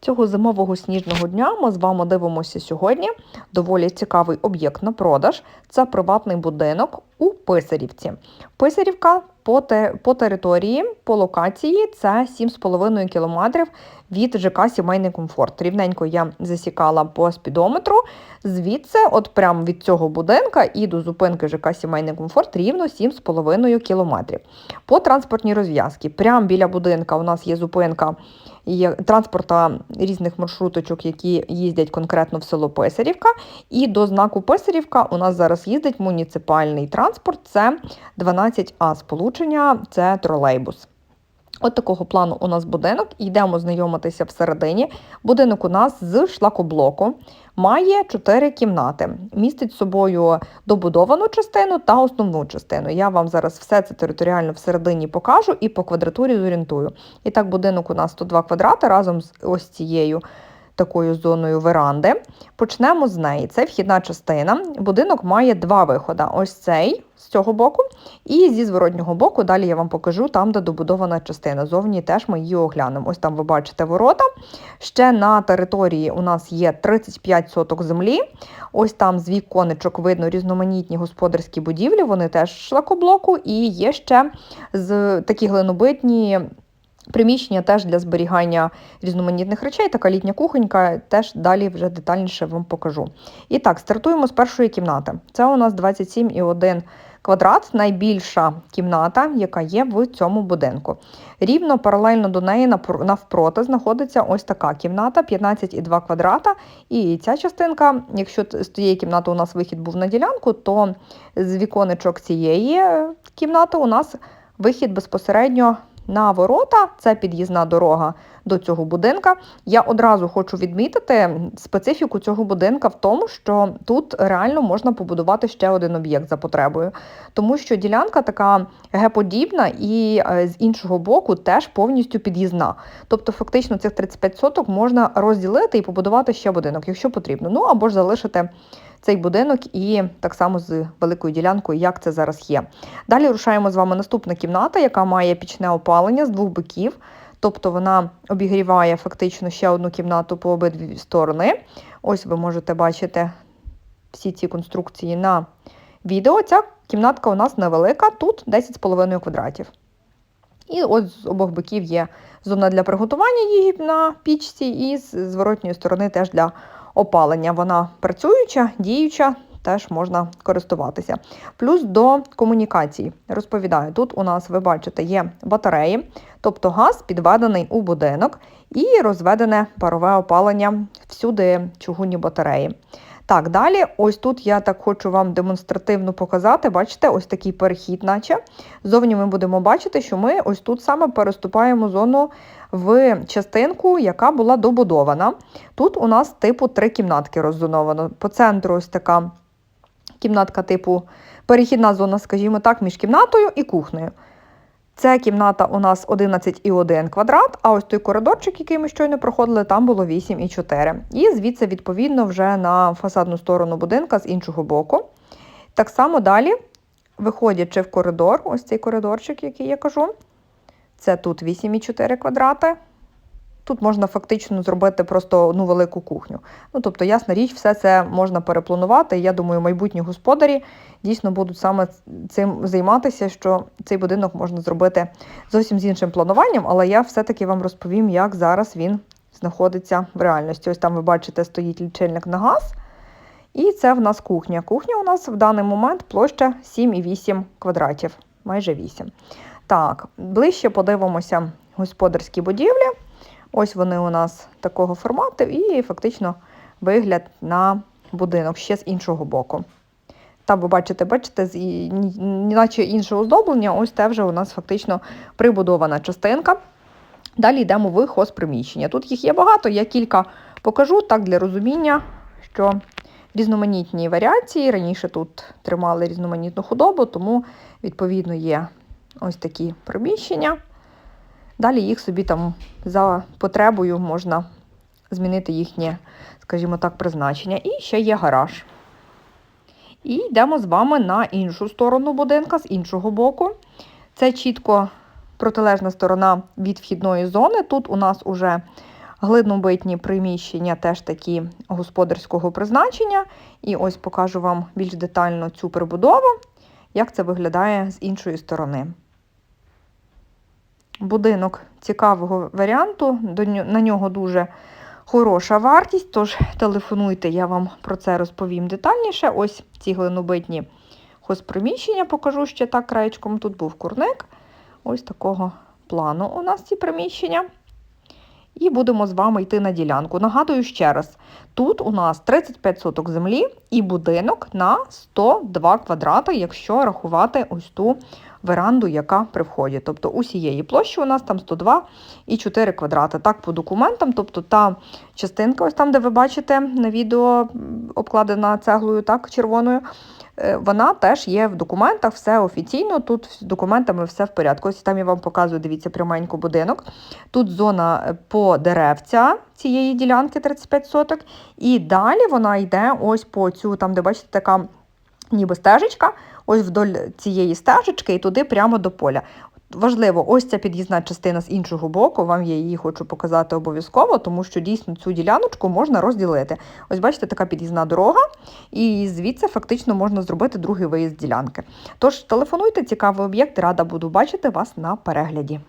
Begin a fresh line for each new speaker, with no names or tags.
Цього зимового сніжного дня ми з вами дивимося сьогодні. Доволі цікавий об'єкт на продаж. Це приватний будинок у Писарівці. Писарівка по, те, по території, по локації це 7,5 кілометрів від ЖК Сімейний комфорт. Рівненько я засікала по спідометру. Звідси, от прямо від цього будинка і до зупинки ЖК Сімейний комфорт рівно 7,5 кілометрів. По транспортній розв'язці, прямо біля будинка у нас є зупинка транспорта різних маршруточок, які їздять конкретно в село Писарівка. І до знаку Писарівка у нас зараз їздить муніципальний транспорт. Це 12А сполучення, це тролейбус. От такого плану у нас будинок. Йдемо знайомитися всередині. Будинок у нас з шлакоблоку. Має чотири кімнати. Містить собою добудовану частину та основну частину. Я вам зараз все це територіально всередині покажу і по квадратурі зорієнтую. І так, будинок у нас 102 квадрати разом з ось цією такою зоною веранди. Почнемо з неї. Це вхідна частина. Будинок має два виходи: ось цей з цього боку, і зі зворотнього боку. Далі я вам покажу там, де добудована частина. Зовні теж ми її оглянемо. Ось там ви бачите ворота. Ще на території у нас є 35 соток землі. Ось там з віконечок видно різноманітні господарські будівлі, вони теж шлакоблоку, і є ще з такі глинобитні. Приміщення теж для зберігання різноманітних речей, така літня кухонька, теж далі вже детальніше вам покажу. І так, стартуємо з першої кімнати. Це у нас 27,1 квадрат, найбільша кімната, яка є в цьому будинку. Рівно паралельно до неї навпроти знаходиться ось така кімната 15,2 квадрата. І ця частинка, якщо з тієї кімнати у нас вихід був на ділянку, то з віконечок цієї кімнати у нас вихід безпосередньо на ворота, це під'їзна дорога до цього будинка. Я одразу хочу відмітити специфіку цього будинка в тому, що тут реально можна побудувати ще один об'єкт за потребою, тому що ділянка така геподібна і е, з іншого боку теж повністю під'їзна. Тобто, фактично, цих 35 соток можна розділити і побудувати ще будинок, якщо потрібно. Ну або ж залишити цей будинок і так само з великою ділянкою, як це зараз є. Далі рушаємо з вами наступна кімната, яка має пічне опалення з двох боків. Тобто вона обігріває фактично ще одну кімнату по обидві сторони. Ось ви можете бачити всі ці конструкції на відео. Ця кімнатка у нас невелика, тут 10,5 квадратів. І ось з обох боків є зона для приготування її на пічці, і з зворотньої сторони теж для опалення. Вона працююча, діюча, теж можна користуватися. Плюс до комунікацій. Розповідаю, тут у нас, ви бачите, є батареї, тобто газ підведений у будинок і розведене парове опалення всюди чугунні батареї. Так, далі, ось тут я так хочу вам демонстративно показати, бачите, ось такий перехід, наче. Зовні ми будемо бачити, що ми ось тут саме переступаємо зону в частинку, яка була добудована. Тут у нас типу три кімнатки роззоновано. По центру ось така кімнатка типу перехідна зона, скажімо так, між кімнатою і кухнею. Це кімната у нас 11,1 квадрат, а ось той коридорчик, який ми щойно проходили, там було 8,4. І звідси, відповідно, вже на фасадну сторону будинка з іншого боку. Так само далі, виходячи в коридор, ось цей коридорчик, який я кажу, це тут 8,4 квадрати. Тут можна фактично зробити просто одну велику кухню. Ну, тобто, ясна річ, все це можна перепланувати. Я думаю, майбутні господарі дійсно будуть саме цим займатися, що цей будинок можна зробити зовсім з іншим плануванням, але я все-таки вам розповім, як зараз він знаходиться в реальності. Ось там ви бачите, стоїть лічильник на газ. І це в нас кухня. Кухня у нас в даний момент площа 7,8 квадратів, майже 8. Так, ближче подивимося господарські будівлі. Ось вони у нас такого формату, і фактично вигляд на будинок ще з іншого боку. Там ви бачите, бачите, наче інше оздоблення, ось те вже у нас фактично прибудована частинка. Далі йдемо в хозприміщення. Тут їх є багато, я кілька покажу так для розуміння, що різноманітні варіації. Раніше тут тримали різноманітну худобу, тому, відповідно, є ось такі приміщення. Далі їх собі там за потребою можна змінити їхнє, скажімо так, призначення. І ще є гараж. І йдемо з вами на іншу сторону будинка, з іншого боку. Це чітко протилежна сторона від вхідної зони. Тут у нас уже Глинобитні приміщення теж такі господарського призначення. І ось покажу вам більш детально цю прибудову, як це виглядає з іншої сторони. Будинок цікавого варіанту, на нього дуже хороша вартість, тож телефонуйте, я вам про це розповім детальніше. Ось ці глинобитні хозприміщення покажу ще так краєчком. Тут був курник. Ось такого плану у нас ці приміщення. І будемо з вами йти на ділянку. Нагадую ще раз: тут у нас 35 соток землі і будинок на 102 квадрати, якщо рахувати ось ту веранду, яка при вході. Тобто усієї площі у нас там 102 і 4 квадрати. Так, по документам, тобто та частинка, ось там, де ви бачите на відео, обкладена цеглою, так, червоною. е, Вона теж є в документах, все офіційно. Тут з документами все в порядку. Ось там я вам показую, дивіться, пряменько будинок. Тут зона е, по деревця цієї ділянки 35 соток. І далі вона йде ось по цю, там, де бачите, така ніби стежечка, ось вдоль цієї стежечки і туди прямо до поля. Важливо, ось ця під'їзна частина з іншого боку. Вам я її хочу показати обов'язково, тому що дійсно цю діляночку можна розділити. Ось бачите, така під'їзна дорога, і звідси фактично можна зробити другий виїзд ділянки. Тож телефонуйте, цікавий об'єкт, рада буду бачити вас на перегляді.